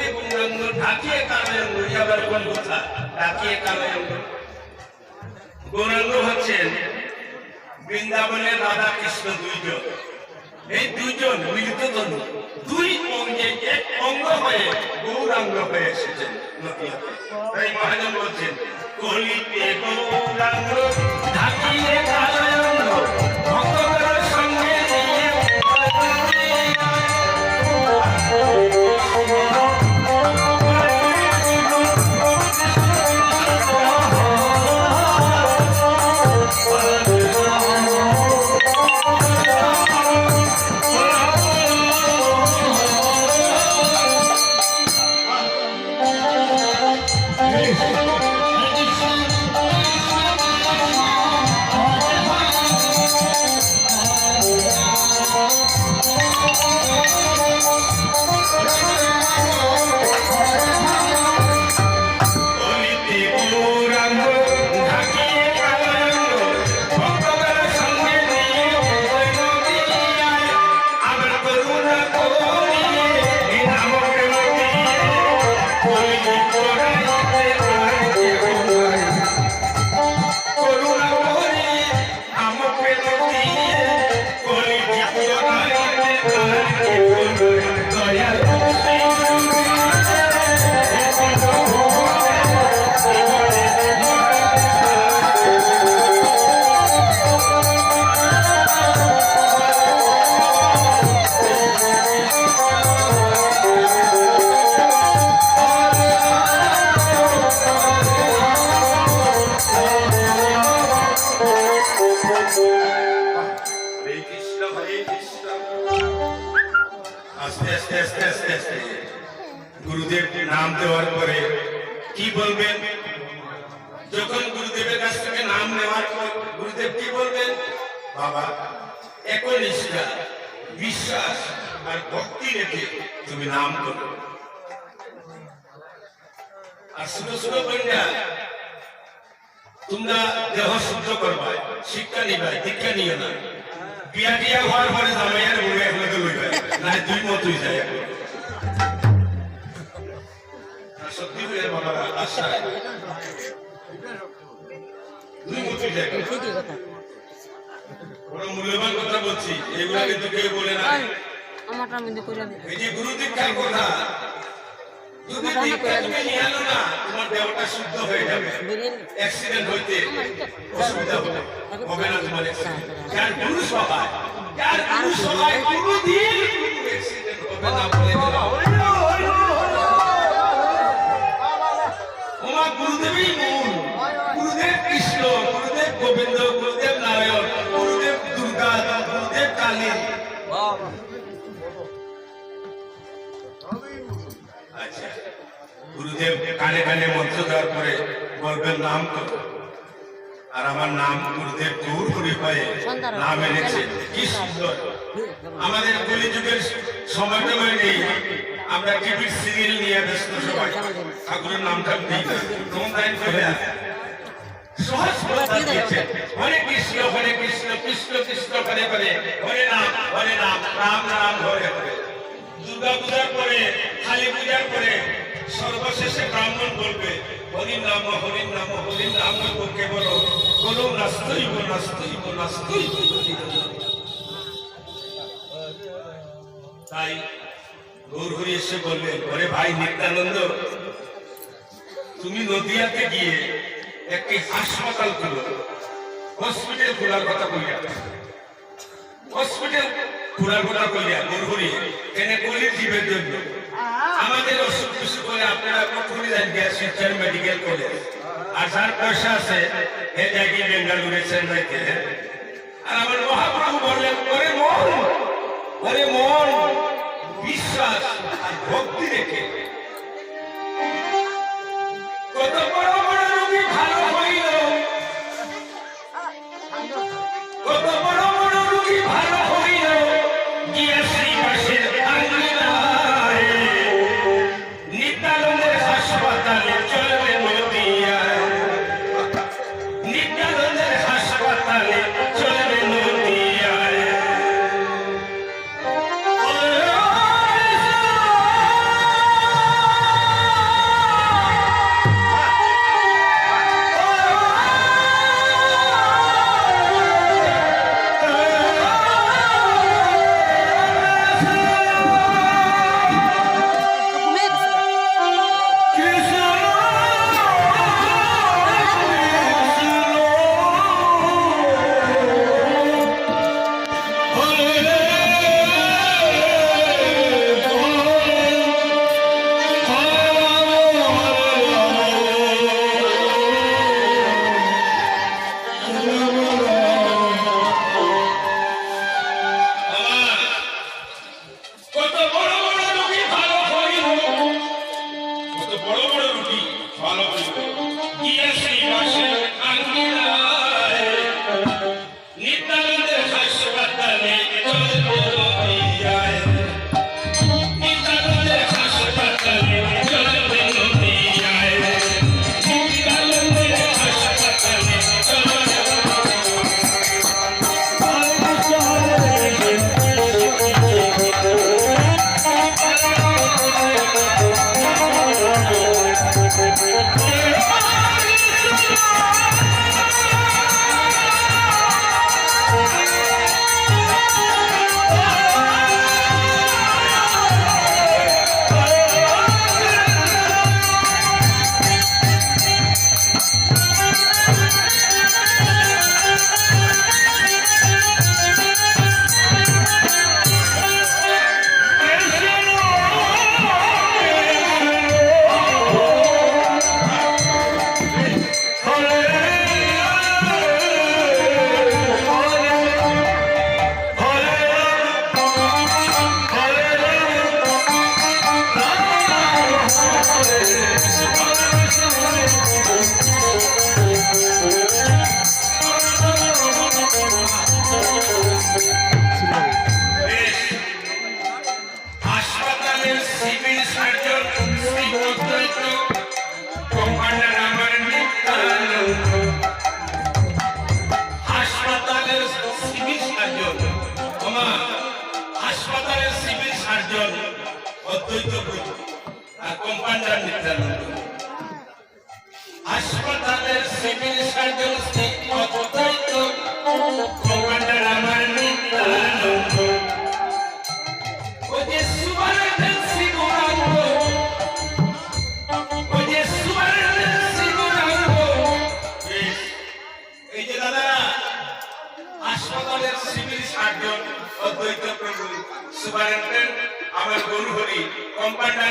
রূপে পূর্ণাঙ্গ গৌরাঙ্গ হচ্ছেন বৃন্দাবনের রাধা কৃষ্ণ দুইজন। এই দুইজন মিলিত তনু দুই অঙ্গে এক অঙ্গ হয়ে গৌরাঙ্গ হয়ে এসেছেন তাই মহাজন বলছেন, কলিতে গৌরাঙ্গ ঢাকা আস্তে গুরুদেব নাম দেওয়ার পরে কি বলবেন? যখন গুরুদেবের কাছ থেকে নাম নেওয়ার পর গুরুদেব কি বলবেন? বাবা একনিষ্ঠা বিশ্বাস আর ভক্তি রেখে তুমি নাম করো। আর শুধু শুধু বললা তোমরা দেহ শুদ্ধ করবাই শিক্ষা নিবাই দীক্ষা নিও না। বিয়া টিয়া হওয়ার পরে জামাইয়ার বউয়ে একলগে লইবে দুই মত হয়ে যায়। সত্যি বাবারা দুই হয়ে বড় মূল্যবান কথা বলছি এগুলা কিন্তু কেউ বলে না। আমারটা মধ্যে করে দে এই যে গুরু দীক্ষার কথা? যদি দীক্ষা তুমি নিয়ে আনো না তোমার দেহটা শুদ্ধ হয়ে যাবে। অ্যাক্সিডেন্ট হইতে অসুবিধা হবে। হবে না তোমার যার গুরু সভায় যার গুরু সভায় হবে না গুরুদেব কানে কানে মন্ত্র দেওয়ার পরে বলবেন নাম করো আর আমার নাম গুরুদেব দূর করে পায়ে নাম এনেছে। কি সুন্দর। আমাদের কলিযুগের সময়টা মানে নেই আমরা টিভির সিরিয়াল নিয়ে ব্যস্ত সবাই। ঠাকুরের নামটা নেই হরে কৃষ্ণ হরে কৃষ্ণ কৃষ্ণ কৃষ্ণ, হরে হরে। রাম রাম, হরে হরে। দুর্গা পূজার পরে, কালী পূজার পরে সর্বশেষে ব্রাহ্মণ বলবে হরি নাম হরি নাম হরি নাম কেবল কোনো নাস্তইব নাস্তইব নাস্তইব তাই গৌর হরি এসে বললেন ওরে ভাই নিত্যানন্দ তুমি নদিয়াতে গিয়ে একটি হাসপাতাল খুলো হসপিটাল খোলার কথা বলিয়া হসপিটাল খোলার কথা বলিয়া গরুহরি এনে কলির জীবের জন্য আমাদের অসুখ করে আপনারা কখনই যান গিয়া মেডিকেল কলেজ আর যার পয়সা আছে এ জায়গায় বেঙ্গালুরে চেন্নাইতে আর আমার মহাপ্রভু বললেন, ওরে মন ওরে মন, বিশ্বাস আর ভক্তি রেখে। কত বড় compounder Nityananda civil surgeon Shri অদ্বৈত কম্পাউন্ডার আমার নিত্যানন্দ। ওই যে সুপারিনটেন্ডেন্সি গৌরাঙ্গ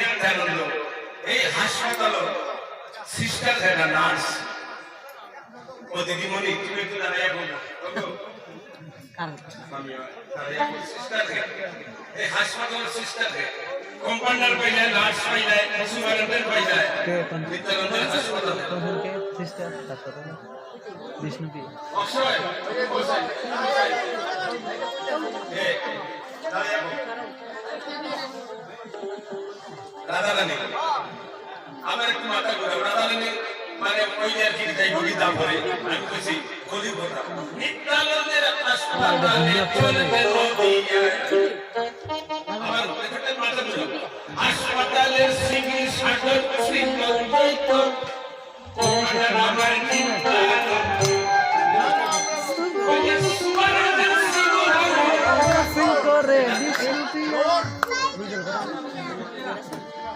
নিত্যানন্দ। এই হাসপাতাল সিস্টার হেড নার্স ও দিদিমণি একটু দাঁড়াইয়া এই হাসপাতাল সিস্টার হেড কম্পাউন্ডার পাই যায় নার্স পাই যায় সুপারিনটেন্ডেন্ট পাই যায়। নিত্যানন্দের হাসপাতাল। সিস্টার তারপরে বিষ্ণুপি। অক্ষয় বসে এ দাঁড়াইয়া বলো। রাধা রানী। আমার একটু মাথা ঘুরে রাধা রানী মানে ওই আর কি যাই বলি তারপরে আমি কইছি গরিব কথা নিত্যানন্দের হাসপাতালে চলবে আমার মাথা ঘুরে। হাসপাতালের আমার নিত্যানন্দ। করে